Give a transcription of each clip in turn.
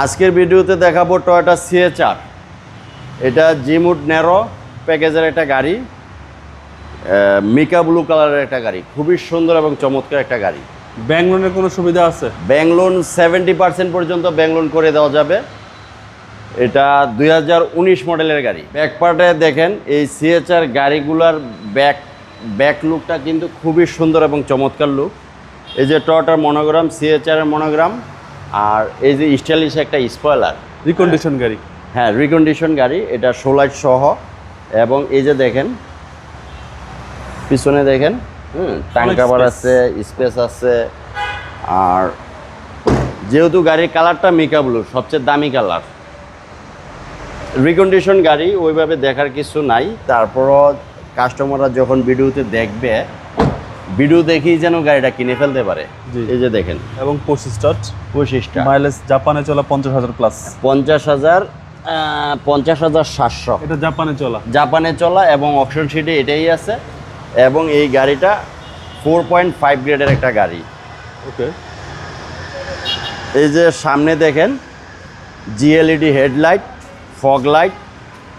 আজকের ভিডিওতে দেখাবো টয়োটা সিএচআর এটা জিমুড ন্যারো প্যাকেজের একটা গাড়ি মিকা ব্লু কালারের একটা গাড়ি খুবই সুন্দর এবং চমৎকার একটা গাড়ি। ব্যাংক লোনের কোনো সুবিধা আছে? ব্যাংক লোন সেভেন্টি পার্সেন্ট পর্যন্ত ব্যাংক লোন করে দেওয়া যাবে। এটা দু হাজার উনিশ মডেলের গাড়ি। ব্যাক পার্টে দেখেন এই সিএচআর গাড়িগুলার ব্যাক ব্যাক লুকটা কিন্তু খুবই সুন্দর এবং চমৎকার লুক এই যে টয়টার মনোগ্রাম সিএচআর এর মনোগ্রাম আর এই যে স্টাইলিশ একটা স্পয়লার রিকন্ডিশন গাড়ি। হ্যাঁ রিকন্ডিশন গাড়ি এটা সোলাইট সহ। এবং এই যে দেখেন পিছনে দেখেন হুম টাইম কাভার আছে স্পেস আছে। আর যেহেতু গাড়ির কালারটা মিকা ব্লু সবচেয়ে দামি কালার রিকন্ডিশন গাড়ি ওইভাবে দেখার কিছু নাই। তারপরও কাস্টমাররা যখন ভিডিওতে দেখবে ভিডিও দেখি যেন গাড়িটা কিনে ফেলতে পারে। এই যে দেখেন। এবং পঁচিশ স্টার্ট। পঁচিশটা মাইলেজ জাপানে চলা পঞ্চাশ হাজার প্লাস পঞ্চাশ হাজার পঞ্চাশ হাজার সাতশো। এটা জাপানে চলা। জাপানে চলা এবং অপশন সিটে এটাই আছে। এবং এই গাড়িটা ফোর পয়েন্ট ফাইভ গ্রেডের একটা গাড়ি। ওকে এই যে সামনে দেখেন জিএলইডি হেডলাইট ফগ লাইট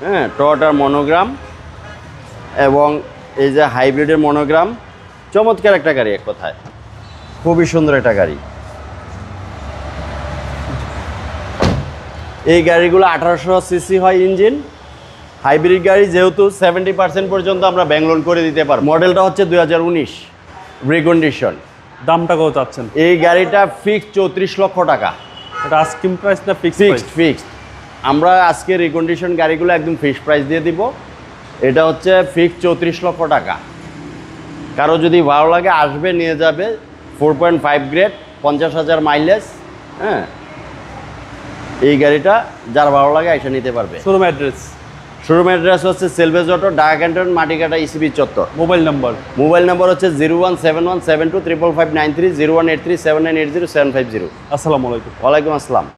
হ্যাঁ টয়টার মনোগ্রাম এবং এই যে হাইব্রিডের মনোগ্রাম চমৎকার একটা গাড়ি এক কথায়। খুবই সুন্দর একটা গাড়ি। এই গাড়িগুলো আঠারোশো সিসি হয় ইঞ্জিন। হাইব্রিড গাড়ি যেহেতু সেভেন্টি পার্সেন্ট পর্যন্ত আমরা ব্যাংলোন করে দিতে পারব। মডেলটা হচ্ছে দুই হাজার উনিশ রিকন্ডিশন দামটা কত চাচ্ছেন? এই গাড়িটা ফিক্সড চৌত্রিশ লক্ষ টাকা। এটা প্রাইস না ফিক্স ফিক্সড ফিক্সড আমরা আজকে রিকন্ডিশন গাড়িগুলো একদম ফিক্সড প্রাইস দিয়ে দিব। এটা হচ্ছে ফিক্সড চৌত্রিশ লক্ষ টাকা। কারও যদি ভালো লাগে আসবে নিয়ে যাবে। ফোর পয়েন্ট ফাইভ গ্রেড পঞ্চাশ হাজার মাইলেজ হ্যাঁ? এই গাড়িটা যার ভালো লাগে এসে নিতে পারবে। শোরুম অ্যাড্রেস শোরুম অ্যাড্রেস হচ্ছে Salvage auto Dhaka Canton Matikata ECB চত্বর। মোবাইল নাম্বার মোবাইল নাম্বার হচ্ছে zero one seven one seven two triple five nine three zero one eight three seven nine eight zero seven five zero. আসসালামু আলাইকুম। ওয়ালাইকুম আসসালাম।